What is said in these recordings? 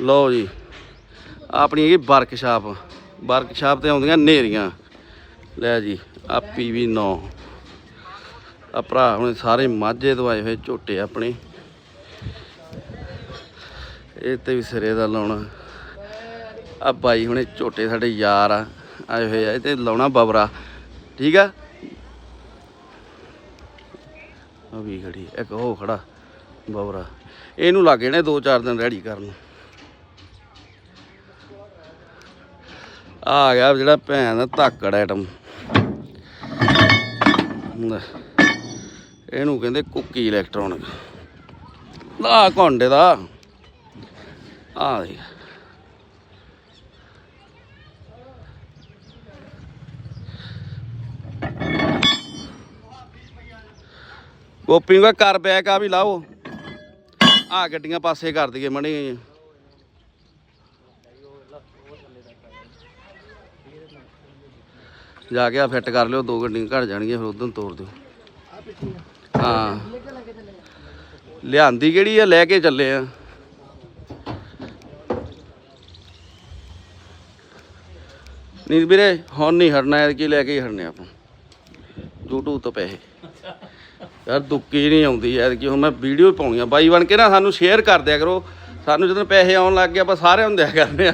ਲਓ ਜੀ, ਆਪਣੀ ਹੈਗੀ ਵਰਕਸ਼ਾਪ ਵਰਕਸ਼ਾਪ ਤੇ ਆਉਂਦੀਆਂ ਨੇਰੀਆਂ ਲੈ ਜੀ ਆ ਪੀਵੀ 9 ਆ ਭਰਾ ਹੁਣ ਸਾਰੇ ਮਾਝੇ ਤੋਂ ਆਏ ਹੋਏ, ਝੋਟੇ ਆਪਣੇ। ਇਹ ਤੇ ਵੀ ਸਿਰੇ ਦਾ ਲਾਉਣਾ। ਆ ਬਾਈ ਹੁਣੇ ਝੋਟੇ ਸਾਡੇ ਯਾਰ ਆ, ਆਏ ਹੋਏ ਆ, ਇਹ ਤੇ ਲਾਉਣਾ ਬਬਰਾ। ਠੀਕ ਆ? ਆ ਵੀ ਖੜੀ, ਇੱਕ ਉਹ ਖੜਾ, ਬਬਰਾ। ਇਹਨੂੰ ਲੱਗ ਨੇ 2-4 ਦਿਨ ਰੈਡੀ ਕਰਨ। ਆ ਗਿਆ ਜਿਹੜਾ ਭੈਣ ਦਾ ਧਾਕੜ ਆਈਟਮ ਇਹਨੂੰ ਕਹਿੰਦੇ ਕੁੱਕੀ ਇਲੈਕਟ੍ਰੋਨਿਕ ਆ ਘੋਂਡੇ ਦਾ ਆ ਦੇ ਗੋਪੀ ਨੂੰ ਕਰ ਬੈਕ ਆ ਵੀ ਲਾਓ। ਆ ਗੱਡੀਆਂ ਪਾਸੇ ਕਰ ਦਈਏ ਮਣੀ ਜਾ ਕੇ ਆ ਫਿੱਟ ਕਰ ਲਿਓ, ਦੋ ਗੱਡੀਆਂ ਘੜ ਜਾਣਗੀਆਂ, ਫਿਰ ਉਦੋਂ ਤੋੜ ਦਿਓ। ਹਾਂ। ਲਿਆਂਦੀ ਕਿਹੜੀ ਆ? ਲੈ ਕੇ ਚੱਲੇ ਆ। ਨਹੀਂ ਵੀਰੇ, ਹੁਣ ਨਹੀਂ ਹਟਣਾ ਐ ਕੀ ਲੈ ਕੇ ਹੀ ਹਟਨੇ ਆਪਾਂ। YouTube ਤੋਂ ਪੈਸੇ। ਯਾਰ ਦੁੱਕੀ ਨਹੀਂ ਆਉਂਦੀ ਐ ਕਿ ਹੁਣ ਮੈਂ ਵੀਡੀਓ ਪਾਉਣੀ ਆ ਬਾਈ ਬਣ ਕੇ ਨਾ ਸਾਨੂੰ ਸ਼ੇਅਰ ਕਰ ਦਿਆ ਕਰੋ। ਸਾਨੂੰ ਜਦੋਂ ਪੈਸੇ ਆਉਣ ਲੱਗ ਗਏ, ਆਪਾਂ ਸਾਰੇ ਨੂੰ ਕਰਦੇ ਕਰਨੇ ਆ।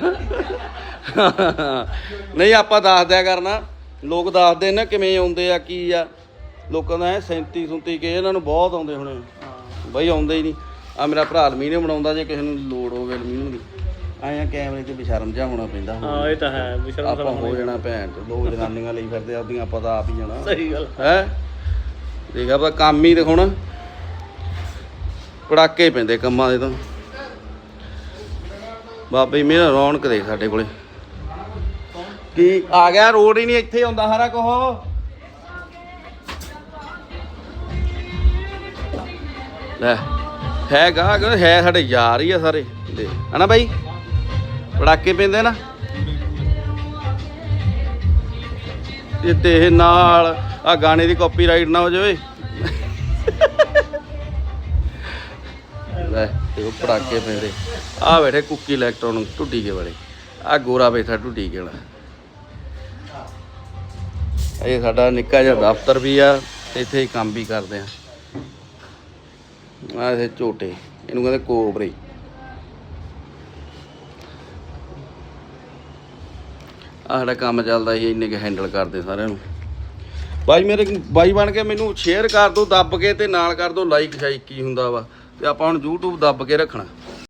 ਨਹੀਂ ਆਪਾਂ ਦੱਸ ਦਿਆ ਕਰਨਾ। ਲੋਕ ਦੱਸਦੇ ਨੇ ਕਿਵੇਂ ਆਉਂਦੇ ਆ ਕੀ ਆ। ਲੋਕਾਂ ਦਾ ਐ 37 37 ਕੇ ਇਹਨਾਂ ਨੂੰ ਬਹੁਤ ਆਉਂਦੇ ਹੁਣੇ ਬਈ ਆਉਂਦੇ ਹੀ ਨਹੀਂ। ਆ ਮੇਰਾ ਭਰਾ ਅਲਮੀਨੀਅਮ ਬਣਾਉਂਦਾ ਜੇ ਕਿਸੇ ਨੂੰ ਲੋੜ ਹੋਵੇ ਅਲਮੀਨੀਅਮ ਦੀ। ਆਇਆ ਕੈਮਰੇ ਤੇ ਬੇਸ਼ਰਮ ਜਿਹਾ ਹੋਣਾ ਪੈਂਦਾ। ਹਾਂ ਇਹ ਤਾਂ ਹੈ ਵਿਸ਼ਰਮ ਆਪਾਂ ਹੋ ਜਾਣਾ ਭੈਣ ਤੇ ਲੋਕ ਜਨਾਨੀਆਂ ਲਈ ਫਿਰਦੇ ਆ ਉਹਦੀਆਂ ਆਪਾਂ ਤਾਂ ਆਪ ਹੀ ਜਾਣਾ। ਸਹੀ ਗੱਲ। ਹੈ? ਦੇਖ ਆਪਾਂ ਕੰਮ ਹੀ ਦਿਖਾਉਣਾ ਪੜਾਕੇ ਪੈਂਦੇ ਕੰਮਾਂ ਦੇ ਤਾਂ। ਬਾਬੇ ਮੇਰਾ ਰੌਣਕ ਦੇਖ ਸਾਡੇ ਕੋਲੇ। ਕੀ? ਆ ਗਿਆ, ਰੋਡ ਹੀ ਨਹੀਂ ਇੱਥੇ ਆਉਂਦਾ ਸਾਰਾ ਕੁਝ ਲੈ ਹੈਗਾ ਕਿ ਹੈ ਸਾਡੇ ਯਾਰ ਹੀ ਆ ਸਾਰੇ। ਦੇ ਹਨਾ ਬਾਈ? ਪੜਾਕੇ ਪੈਂਦੇ ਨਾ। ਇਹ ਤੇ ਇਹ ਨਾਲ, ਆ ਗਾਣੇ ਦੀ ਕਾਪੀਰਾਈਟ ਨਾ ਹੋ ਜਾਵੇ। ਲੈ ਤੇ ਉਹ ਪੜਾਕੇ ਪੈਂਦੇ। ਆ ਬੈਠੇ ਕੁੱਕੀ ਇਲੈਕਟ੍ਰੋਨਿਕ ਟੁੱਟੀ ਕੇ ਵਾਲੇ। ਆ ਗੋਰਾ ਬੈਠਾ ਟੁੱਟੀ ਕੇ ਵਾਲਾ। ਇਹ ਸਾਡਾ ਨਿੱਕਾ ਜਿਹਾ ਦਫ਼ਤਰ ਵੀ ਆ ਤੇ ਇੱਥੇ ਹੀ ਕੰਮ ਵੀ ਕਰਦੇ ਆ। ਆ ਇਹ ਝੋਟੇ, ਇਹਨੂੰ ਕਹਿੰਦੇ ਕੋਬਰੇ। ਆ ਸਾਡਾ ਕੰਮ ਚੱਲਦਾ ਸੀ, ਇੰਨੇ ਕੇ ਹੈਂਡਲ ਕਰਦੇ ਸਾਰਿਆਂ ਨੂੰ। ਬਾਈ ਮੇਰੇ, ਬਾਈ ਬਣ ਕੇ ਮੈਨੂੰ ਸ਼ੇਅਰ ਕਰ ਦਿਓ ਦੱਬ ਕੇ ਤੇ ਨਾਲ ਕਰ ਦਿਓ ਲਾਈਕ ਸ਼ਾਈਕ ਕੀ ਹੁੰਦਾ ਵਾ। ਤੇ ਆਪਾਂ ਹੁਣ YouTube ਦੱਬ ਕੇ ਰੱਖਣਾ।